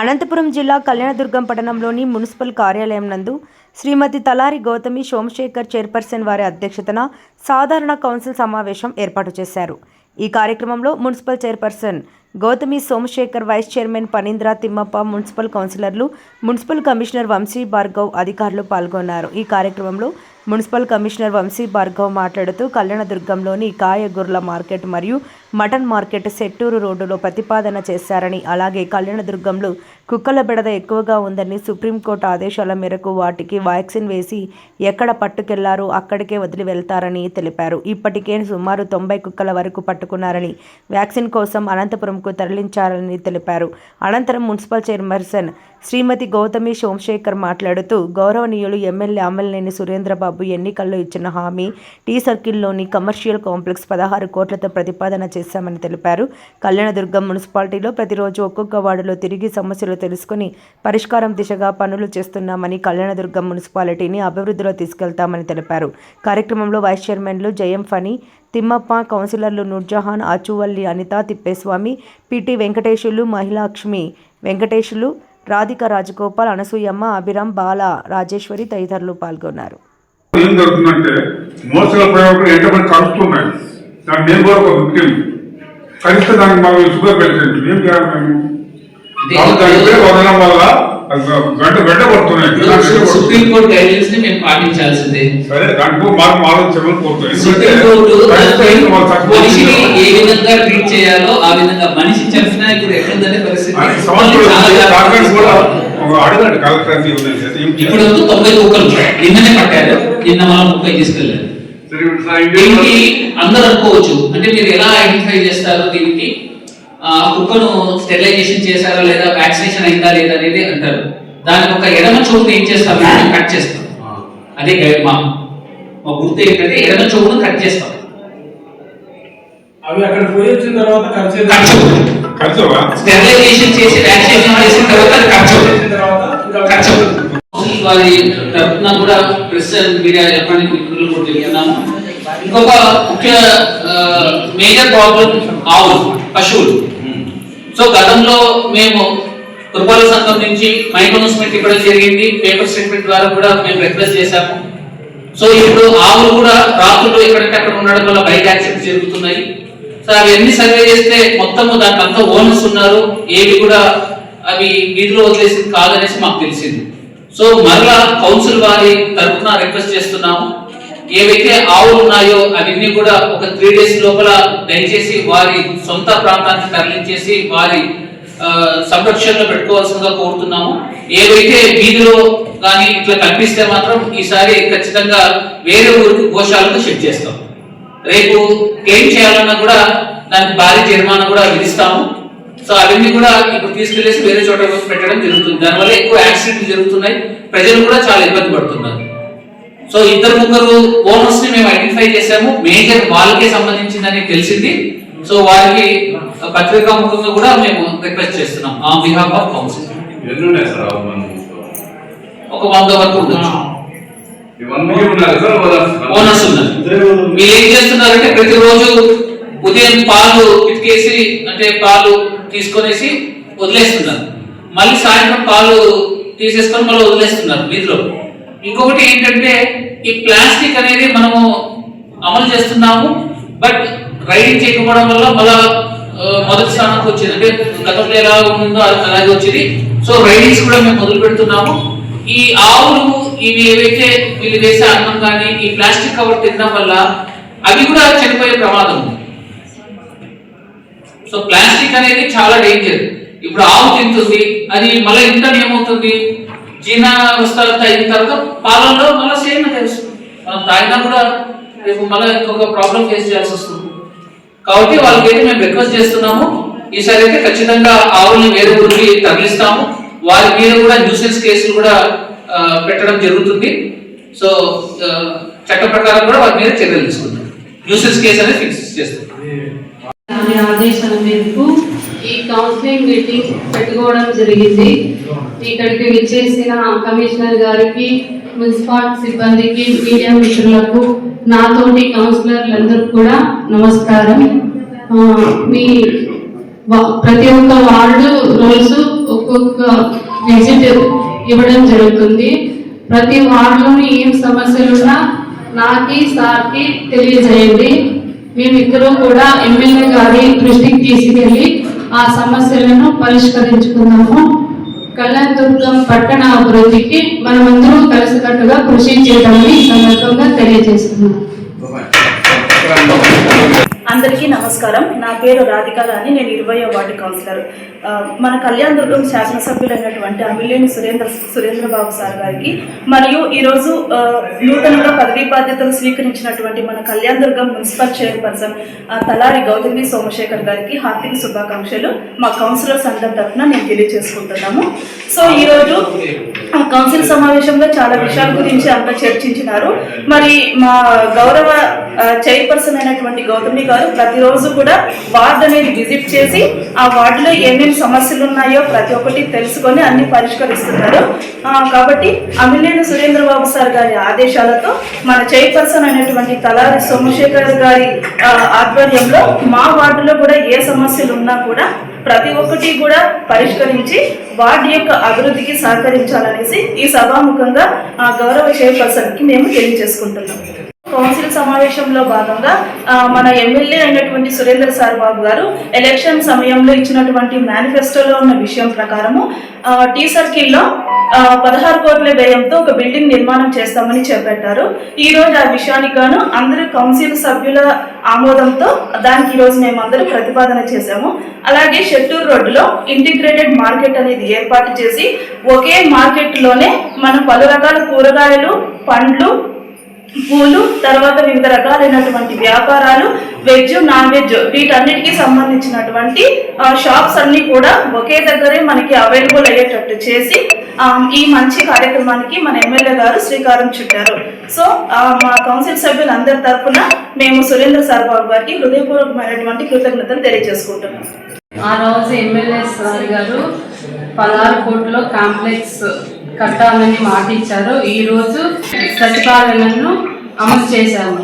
అనంతపురం జిల్లా కళ్యాణదుర్గం పట్టణంలోని మున్సిపల్ కార్యాలయం నందు శ్రీమతి తలారి గౌతమి సోమశేఖర్ చైర్పర్సన్ వారి అధ్యక్షతన సాధారణ కౌన్సిల్ సమావేశం ఏర్పాటు చేశారు. ఈ కార్యక్రమంలో municipal chairperson Gautami Somashekar vice chairman Phanindra Thimmappa municipal కౌన్సిలర్లు మున్సిపల్ కమిషనర్ వంశీ భార్గవ్ అధికారులు పాల్గొన్నారు. ఈ కార్యక్రమంలో మున్సిపల్ కమిషనర్ వంశీ భార్గవ్ మాట్లాడుతూ కళ్యాణదుర్గంలోని కాయగూరల మార్కెట్ మరియు మటన్ మార్కెట్ సెట్టూరు రోడ్డులో ప్రతిపాదన చేశారని అలాగే కళ్యాణదుర్గంలో కుక్కల బెడద ఎక్కువగా ఉందని సుప్రీంకోర్టు ఆదేశాల మేరకు వాటికి వ్యాక్సిన్ వేసి ఎక్కడ పట్టుకెళ్ళారో అక్కడికే వదిలి వెళ్తారని తెలిపారు. ఇప్పటికే సుమారు తొంభై కుక్కల వరకు పట్టుకున్నారని వ్యాక్సిన్ కోసం అనంతపురంకు తరలించారని తెలిపారు. అనంతరం మున్సిపల్ చైర్పర్సన్ శ్రీమతి గౌతమి సోమశేఖర్ మాట్లాడుతూ గౌరవనీయులు ఎమ్మెల్యే అమ్మలనేని సురేంద్రబాబు ఎన్నికల్లో ఇచ్చిన హామీ టీ సర్కిల్లోని కమర్షియల్ కాంప్లెక్స్ పదహారు కోట్లతో ప్రతిపాదన చేశామని తెలిపారు. కళ్యాణదుర్గం మున్సిపాలిటీలో ప్రతిరోజు ఒక్కొక్క వార్డులో తిరిగి సమస్యలు తెలుసుకుని పరిష్కారం దిశగా పనులు చేస్తున్నామని కళ్యాణదుర్గం మున్సిపాలిటీని అభివృద్ధిలో తీసుకెళ్తామని తెలిపారు. కార్యక్రమంలో వైస్ చైర్మన్లు జయం ఫణి తిమ్మప్ప కౌన్సిలర్లు నూర్జహాన్ ఆచువల్లి అనిత తిప్పేస్వామి పిటి వెంకటేశులు మహిళాక్ష్మి వెంకటేశులు రాధిక రాజగోపాల్ అనసూయమ్మ అభిరామ్ బాల రాజేశ్వరి తదితరులు పాల్గొన్నారు. ఏం జరుగుతుందంటే మోసల ప్రయోగం ఎంతమంది కలుస్తున్నాయి దాన్ని నేను కూడా ఒక విక్టిమ్ కలిస్తే దానికి మనం షుగర్ పేషెంట్ ఏం చేయాలి మేము? వదలడం వల్ల వెంట వెంట పడుతున్నాయి. ని మేము పాటించాల్సిందే. సరే దాంట్లో మాకు ఆలోచనలు మనిషిని ఏ విధంగా ట్రీట్ చేయాలో ఆ విధంగా మనిషి చంపినా ఇప్పుడు ఎట్లుందనే పరిస్థితి. అడగండి కలెక్టర్ ఇప్పుడు తొంభై కుక్కలు నిన్ననే పట్టారు నిన్న మనం ముప్పై తీసుకెళ్ళారు. దీనికి అందరూ అనుకోవచ్చు. అంటే మీరు ఎలా ఐడెంటిఫై చేస్తారు దీనికి? ఆ కుక్కను స్టెరిలైజేషన్ చేశారా లేదా వ్యాక్సినేషన్ అయిందా లేదా అనేది అంటారు. దానికి ఒక ఎడమ చెవును ఏం చేస్తాం? కట్ చేస్తాం. అదే మా మా గుర్తు ఏంటంటే ఎడమ చెవును కట్ చేస్తాం. అవి అక్కడ పోయి వచ్చిన తర్వాత ఖర్చు కలిసావా స్టెరిలైజేషన్ చేసి వ్యాక్సినేషన్ చేసిన తర్వాత చేసిన తర్వాత చెవు. వారి తరఫున కూడా ప్రెస్ అండ్ మీడియా ఎలక్ట్రానిక్ మిత్రులు కూడా చెప్తున్నాము ఇంకొక ముఖ్య మేజర్ ప్రాబ్లం ఆవులు పశువులు. సో గతంలో మేము పురపాలక సంఘం నుంచి మైక్ అనౌన్స్మెంట్ ఇవ్వడం జరిగింది. పేపర్ స్టేట్మెంట్ ద్వారా కూడా మేము రిక్వెస్ట్ చేశాము. సో ఇప్పుడు ఆవులు కూడా రాత్రులు ఎక్కడంటే అక్కడ ఉండడం వల్ల బైక్ యాక్సిడెంట్స్ జరుగుతున్నాయి. సో అవి ఎన్ని సర్వే చేస్తే మొత్తం దానికి అంతా ఓనర్స్ ఉన్నారు. ఏవి కూడా అవి వీధిలో వదిలేసింది కాదనేసి మాకు తెలిసింది. సో మరలా కౌన్సిల్ వారి తరఫున రిక్వెస్ట్ చేస్తున్నాము. ఏవైతే ఆవులు ఉన్నాయో అవన్నీ కూడా ఒక త్రీ డేస్ లోపల దయచేసి వారి సొంత ప్రాంతానికి తరలించేసి వారి సంరక్షణలో పెట్టుకోవాల్సిందిగా కోరుతున్నాము. ఏవైతే వీధిలో కానీ ఇట్లా కనిపిస్తే మాత్రం ఈసారి ఖచ్చితంగా వేరే ఊరికి గోశాలకు షిఫ్ట్ చేస్తాం. రేపు క్లెయిమ్ చేయాలన్నా కూడా దానికి భారీ జరిమానా కూడా విధిస్తాము. సో అవన్నీ కూడా ఇప్పుడు తీసుకెళ్ళేసి వేరే చోట పెట్టడం జరుగుతుంది. దానివల్ల ఎక్కువ యాక్సిడెంట్లు జరుగుతున్నాయి. ప్రజలు కూడా చాలా ఇబ్బంది పడుతున్నారు. సో ఇద్దరు ముగ్గురు ఓనర్స్ని మేము ఐడెంటిఫై చేశాము. మేజర్ వాళ్ళకే సంబంధించిందని తెలిసింది. సో వారికి పత్రికా ముఖంగా కూడా మేము రిక్వెస్ట్ చేస్తున్నాం ఆన్ బిహాఫ్ ఆఫ్ కౌన్సిల్. ఒక వంద వరకు ఉండొచ్చు. బోనస్ ఉన్నది ఓనర్స్. ఉన్నారు. మీరు ఏం చేస్తున్నారంటే ప్రతిరోజు ఉదయం పాలు పితికేసి అంటే పాలు తీసుకొనేసి వదిలేస్తున్నారు. మళ్ళీ సాయంత్రం పాలు తీసేసుకొని మళ్ళీ వదిలేస్తున్నారు వీధిలో. ఇంకొకటి ఏంటంటే ఈ ప్లాస్టిక్ అనేది మనము అమలు చేస్తున్నాము బట్ రైడింగ్ చేయకపోవడం వల్ల మళ్ళా మొదటి స్థానానికి వచ్చింది. అంటే గతంలో ఎలా ఉందో అది అలాగే వచ్చింది. సో రైడింగ్స్ కూడా మేము మొదలు పెడుతున్నాము ఈ ఆవులు ఇవి ఏవైతే వీళ్ళు వేసే అన్నం కానీ ఈ ప్లాస్టిక్ కవర్ తినడం వల్ల అవి కూడా చనిపోయే ప్రమాదం ఉంది. సో ప్లాస్టిక్ అనేది చాలా డేంజర్. ఇప్పుడు ఆవు తింటుంది అది మళ్ళీ ఇంత ఏమవుతుంది? జీర్ణావస్థ అయిన తర్వాత పాలల్లో మళ్ళీ సేమ్ తెలుసు మనం తాగినా కూడా రేపు మళ్ళీ ఇంకొక ప్రాబ్లం ఫేస్ చేయాల్సి వస్తుంది. కాబట్టి వాళ్ళకైతే మేము రిక్వెస్ట్ చేస్తున్నాము ఈసారి అయితే ఖచ్చితంగా ఆవుల్ని వేరే ఊరికి తరలిస్తాము. వారి మీద కూడా న్యూసెన్స్ కేసులు కూడా పెట్టడం జరుగుతుంది. సో ఆ, చట్ట ప్రకారం కూడా వారి మీద చర్యలు తీసుకుంటారు. న్యూసెన్స్ కేసు అనేది ఫిక్స్ చేస్తాం దాని ఆదేశాల మేరకు ఈ కౌన్సిలింగ్ మీటింగ్ పెట్టుకోవడం జరిగింది. ఇక్కడికి విచ్చేసిన కమిషనర్ గారికి మున్సిపాల్ సిబ్బందికి మీడియా మిత్రులకు నాతోటి కౌన్సిలర్లందరూ కూడా నమస్కారం. మీ ప్రతి ఒక్క వార్డు రూల్స్ ఒక్కొక్క విజిట్ ఇవ్వడం జరుగుతుంది. ప్రతి వార్డులోని ఏం సమస్యలు ఉన్నా నాకి సార్కి తెలియజేయండి. మేమిద్దరూ కూడా ఎమ్మెల్యే గారి దృష్టికి తీసుకెళ్ళి ఆ సమస్యలను పరిష్కరించుకుందాము. కళ్యాణదుర్గం పట్టణ అభివృద్ధికి మనమందరం కలిసికట్టుగా కృషి చేయడానికి సందర్భంగా తెలియజేస్తున్నాం. అందరికీ నమస్కారం. నా పేరు రాధిక రాణి నేను ఇరవయో వార్డు కౌన్సిలర్. మన కళ్యాణ్ దుర్గం శాసనసభ్యులైనటువంటి అమిలేని సురేంద్ర సురేంద్రబాబు సార్ గారికి మరియు ఈరోజు నూతనంగా పదవీ బాధ్యతలు స్వీకరించినటువంటి మన కళ్యాణ్ దుర్గం మున్సిపల్ చైర్పర్సన్ తలారి గౌతమి సోమశేఖర్ గారికి హార్దిక శుభాకాంక్షలు మా కౌన్సిలర్స్ అందరి తరఫున నేను తెలియజేసుకుంటున్నాము. సో ఈరోజు ఆ, కౌన్సిల్ సమావేశంలో చాలా విషయాల గురించి అంతా చర్చించినారు. మరి మా గౌరవ చైర్పర్సన్ అయినటువంటి గౌతమి గారు ప్రతిరోజు కూడా వార్డ్ అనేది విజిట్ చేసి ఆ వార్డులో ఏమేమి సమస్యలు ఉన్నాయో ప్రతి ఒక్కటి తెలుసుకొని అన్ని పరిష్కరిస్తున్నారు. కాబట్టి అమిలేని సురేంద్ర బాబు సార్ గారి ఆదేశాలతో మన చైర్పర్సన్ అయినటువంటి తలారి సోమశేఖర్ గారి ఆధ్వర్యంలో మా వార్డులో కూడా ఏ సమస్యలు ఉన్నా కూడా ప్రతి ఒక్కటి కూడా పరిష్కరించి వార్డు యొక్క అభివృద్ధికి సహకరించాలనేసి ఈ సభాముఖంగా ఆ, గౌరవ చైర్పర్సన్కి మేము తెలియజేసుకుంటున్నాం. కౌన్సిల్ సమావేశంలో భాగంగా మన ఎమ్మెల్యే అయినటువంటి సురేందర్ సార్ బాబు గారు ఎలక్షన్ సమయంలో ఇచ్చినటువంటి మేనిఫెస్టోలో ఉన్న విషయం ప్రకారము టీ సర్కిల్లో పదహారు కోట్ల వ్యయంతో ఒక బిల్డింగ్ నిర్మాణం చేస్తామని చేపట్టారు ఈ రోజు ఆ విషయానికి గాను అందరు కౌన్సిల్ సభ్యుల ఆమోదంతో దానికి ఈరోజు రోజు మేము అందరూ ప్రతిపాదన చేశాము. అలాగే షెట్టూరు రోడ్డులో ఇంటిగ్రేటెడ్ మార్కెట్ అనేది ఏర్పాటు చేసి ఒకే మార్కెట్లోనే మనం పలు రకాల కూరగాయలు పండ్లు పూలు తర్వాత వివిధ రకాలైనటువంటి వ్యాపారాలు వెజ్ నాన్ వెజ్ వీటన్నిటికీ సంబంధించినటువంటి ఆ, షాప్స్ అన్ని కూడా ఒకే దగ్గరే మనకి అవైలబుల్ అయ్యేటట్టు చేసి ఈ మంచి కార్యక్రమానికి మన ఎమ్మెల్యే గారు శ్రీకారం చుట్టారు. సో మా కౌన్సిల్ సభ్యులందరి తరఫున మేము సురేంద్ర సార్బాబు గారికి హృదయపూర్వకమైనటువంటి కృతజ్ఞతలు తెలియజేసుకుంటున్నాం. ఆ రోజు ఎమ్మెల్యే సార్ గారు పదహారు కోట్ల కాంప్లెక్స్ కట్టాలని మాట ఇచ్చారు. ఈ రోజు అమలు చేశాము.